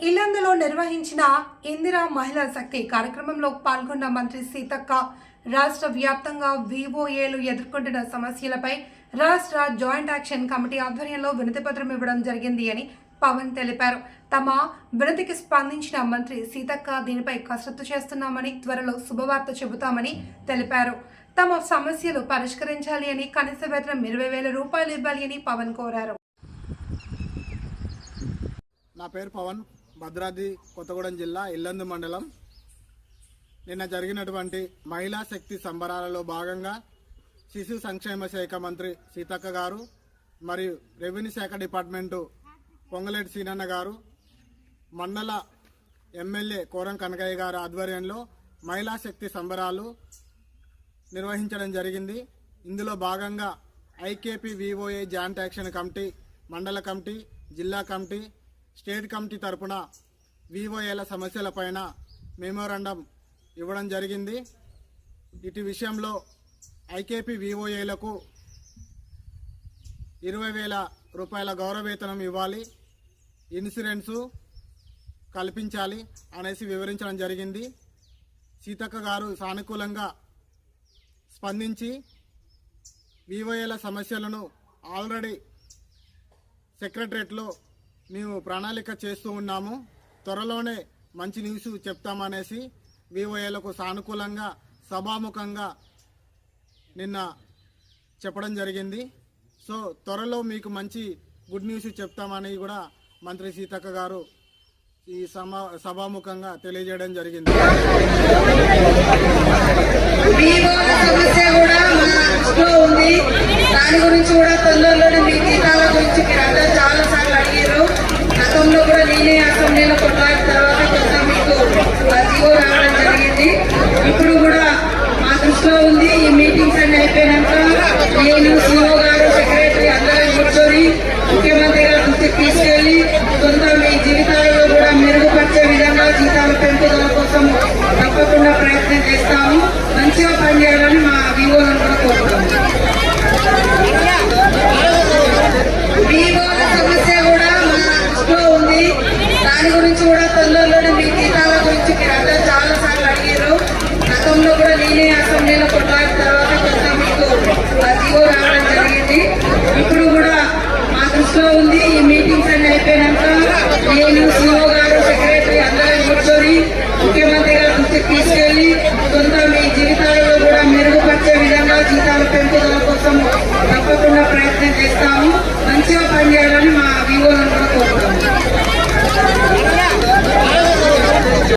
ఇల్లందులో నిర్వహించిన ఇందిరా మహిళా శక్తి కార్యక్రమంలో పాల్గొన్న మంత్రి సీతక్క రాష్ట్ర వ్యాప్తంగా వివోఏలు ఎదుర్కొంటున్న సమస్యలపై రాష్ట్ర జాయింట్ యాక్షన్ కమిటీ ఆధ్వర్యంలో వినతిపత్రం ఇవ్వడం జరిగింది అని పవన్ తెలిపారు. తమ వినతికి స్పందించిన మంత్రి సీతక్క దీనిపై కసరత్తు చేస్తున్నామని త్వరలో శుభవార్త చెబుతామని తెలిపారు. తమ సమస్యలు పరిష్కరించాలి అని కనీస వేతనం ఇరవై వేల రూపాయలు ఇవ్వాలి అని పవన్ కోరారు. నా పేరు పవన్. భద్రాద్రి కొత్తగూడెం జిల్లా ఇల్లందు మండలం. నిన్న జరిగినటువంటి మహిళా శక్తి సంబరాలలో భాగంగా శిశు సంక్షేమ శాఖ మంత్రి సీతక్క గారు మరియు రెవెన్యూ శాఖ డిపార్ట్మెంటు పొంగలేటి సీనన్న గారు మండల ఎమ్మెల్యే కోరం కనకయ్య గారి ఆధ్వర్యంలో మహిళా శక్తి సంబరాలు నిర్వహించడం జరిగింది. ఇందులో భాగంగా IKP VOA joint action committee మండల కమిటీ జిల్లా కమిటీ స్టేట్ కమిటీ తరపున సమస్యల సమస్యలపైన మెమోరాండం ఇవ్వడం జరిగింది. ఇటు విషయంలో ఐకేపీ వివోఏలకు ఇరవై వేల రూపాయల గౌరవేతనం ఇవ్వాలి. ఇన్సూరెన్సు కల్పించాలి అనేసి వివరించడం జరిగింది. సీతక్క గారు సానుకూలంగా స్పందించి వివోఏల సమస్యలను ఆల్రెడీ సెక్రటరేట్లో మేము ప్రణాళిక చేస్తూ ఉన్నాము. త్వరలోనే మంచి న్యూస్ చెప్తామనేసి వివోఏలకు సానుకూలంగా సభాముఖంగా నిన్న చెప్పడం జరిగింది. సో త్వరలో మీకు మంచి గుడ్ న్యూస్ చెప్తామని కూడా మంత్రి సీతక్క గారు ఈ సమా సభాముఖంగా తెలియజేయడం జరిగింది. సమస్య కూడా ఉంది. మా ఉంది ఈ మీటింగ్స్ అన్ని అయిపోయినాక నేను సిఓ గారు సెక్రటరీ అందరం కూర్చొని ముఖ్యమంత్రి గారి దృష్టికి తీసుకెళ్ళి కొంత మీ జీవితాల్లో కూడా మెరుగుపరిచే విధంగా జీతాల పెంపుదల కోసం తప్పకుండా ప్రయత్నం చేస్తాము. మంచిగా పనిచేయాలని మా వివోలను ఉంది. ఈ మీటింగ్స్ అన్ని అయిపోయినాక నేను